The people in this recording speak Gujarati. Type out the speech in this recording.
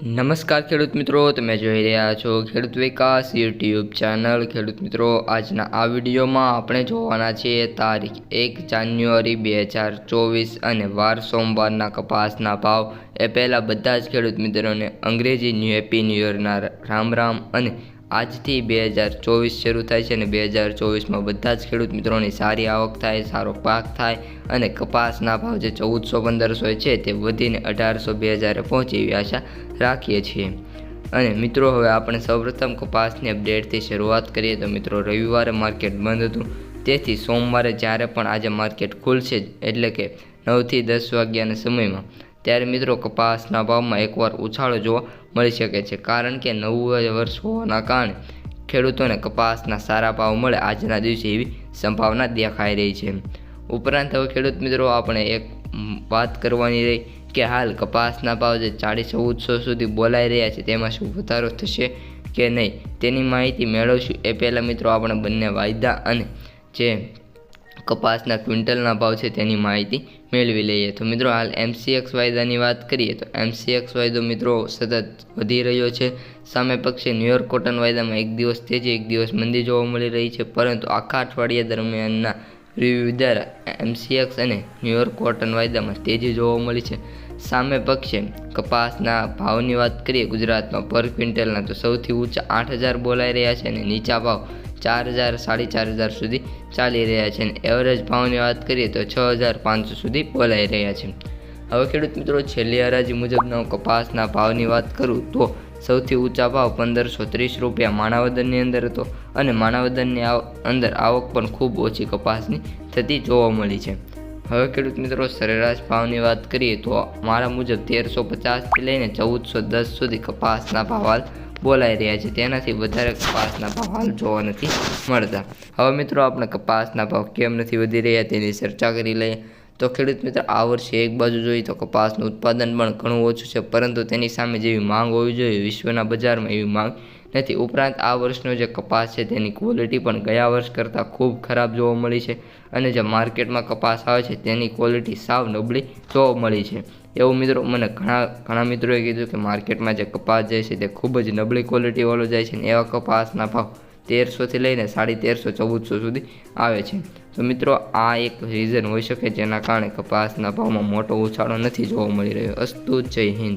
નમસ્કાર ખેડૂત મિત્રો, તમે જોઈ રહ્યા છો ખેડૂત વિકાસ યુટ્યુબ ચેનલ. ખેડૂત મિત્રો, આજના આ વિડીયોમાં આપણે જોવાના છીએ તારીખ એક જાન્યુઆરી બે હજાર ચોવીસ અને વાર સોમવારના કપાસના ભાવ. એ પહેલાં બધા જ ખેડૂત મિત્રોને અંગ્રેજી ન્યૂ હેપી ન્યૂ યરના રામ રામ અને આજથી બે હજાર ચોવીસ શરૂ થાય છે અને બે હજાર ચોવીસમાં બધા જ ખેડૂત મિત્રોની સારી આવક થાય, સારો પાક થાય અને કપાસના ભાવ જે ચૌદસો પંદરસો છે તે વધીને અઢારસો બે હજારે પહોંચે એવી આશા રાખીએ છીએ. અને મિત્રો, હવે આપણે સૌપ્રથમ કપાસની અપડેટથી શરૂઆત કરીએ. તો મિત્રો, રવિવારે માર્કેટ બંધ હતું. તેથી સોમવારે જ્યારે પણ આજે માર્કેટ ખુલશે, એટલે કે નવથી દસ વાગ્યાના સમયમાં ત્યારે મિત્રો કપાસના ભાવમાં એકવાર ઉછાળો જોવા મળી શકે છે. કારણ કે નવું વર્ષ હોવાના કારણે ખેડૂતોને કપાસના સારા ભાવ મળે આજના દિવસે એવી સંભાવના દેખાઈ રહી છે. ઉપરાંત હવે ખેડૂત મિત્રો આપણે એક વાત કરવાની રહી કે હાલ કપાસના ભાવ જે ચાળીસ ચૌદસો સુધી બોલાઈ રહ્યા છે તેમાં શું વધારો થશે કે નહીં તેની માહિતી મેળવશું. એ પહેલાં મિત્રો આપણે બંને વાયદા અને જે કપાસના ક્વિન્ટલના ભાવ છે તેની માહિતી મેળવી લઈએ. તો મિત્રો, હાલ એમસીએક્સ વાયદાની વાત કરીએ તો એમસીએક્સ વાયદો મિત્રો સતત વધી રહ્યો છે. સામે પક્ષે ન્યુયોર્ક કોટન વાયદામાં એક દિવસ તેજી, એક દિવસ મંદી જોવા મળી રહી છે. પરંતુ આખા અઠવાડિયા દરમિયાનના રિવ્યૂ દ્વારા એમસીએક્સ અને ન્યુયોર્ક કોટન વાયદામાં તેજી જોવા મળી છે. સામે પક્ષે કપાસના ભાવની વાત કરીએ ગુજરાતમાં પર ક્વિન્ટલના તો સૌથી ઊંચા આઠ હજાર બોલાઈ રહ્યા છે અને નીચા ભાવ ચાર હજાર, સાડી ચાર હજાર સુધી ચાલી રહ્યા છે અને એવરેજ ભાવની વાત કરીએ તો છ હજાર પાંચસો સુધી બોલાઈ રહ્યા છે. હવે ખેડૂત મિત્રો, છેલ્લી હરાજી મુજબનો કપાસના ભાવની વાત કરું તો સૌથી ઊંચા ભાવ પંદરસો ત્રીસ રૂપિયા માણાવદરની અંદર હતો અને માણાવદરની અંદર આવક પણ ખૂબ ઓછી કપાસની થતી જોવા મળી છે. હવે ખેડૂત મિત્રો, સરેરાશ ભાવની વાત કરીએ તો મારા મુજબ તેરસો પચાસથી લઈને ચૌદસો દસ સુધી કપાસના ભાવ બોલાઈ રહ્યા છે. તેનાથી વધારે કપાસના ભાવ હાલ જોવા નથી મળતા. હવે મિત્રો આપણે કપાસના ભાવ કેમ નથી વધી રહ્યા તેની ચર્ચા કરી લઈએ. તો ખેડૂત મિત્ર, આ વર્ષે એક બાજુ જોઈએ તો કપાસનું ઉત્પાદન પણ ઘણું ઓછું છે, પરંતુ તેની સામે જેવી માંગ હોવી જોઈએ, વિશ્વના બજારમાં એવી માંગ નથી. ઉપરાંત આ વર્ષનો જે કપાસ છે તેની ક્વોલિટી પણ ગયા વર્ષ કરતાં ખૂબ ખરાબ જોવા મળી છે અને જે માર્કેટમાં કપાસ આવે છે તેની ક્વોલિટી સાવ નબળી જોવા મળી છે. એવું મિત્રો મને ઘણા ઘણા મિત્રોએ કીધું કે માર્કેટમાં જે કપાસ જાય છે તે ખૂબ જ નબળી ક્વોલિટીવાળો જાય છે અને એવા કપાસના ભાવ તેરસોથી લઈને સાડી તેરસો, ચૌદસો સુધી આવે છે. તો મિત્રો આ એક રીઝન હોઈ શકે જેના કારણે કપાસના ભાવમાં મોટો ઉછાળો નથી જોવા મળી રહ્યો. અસ્તુ જય હિન્દ.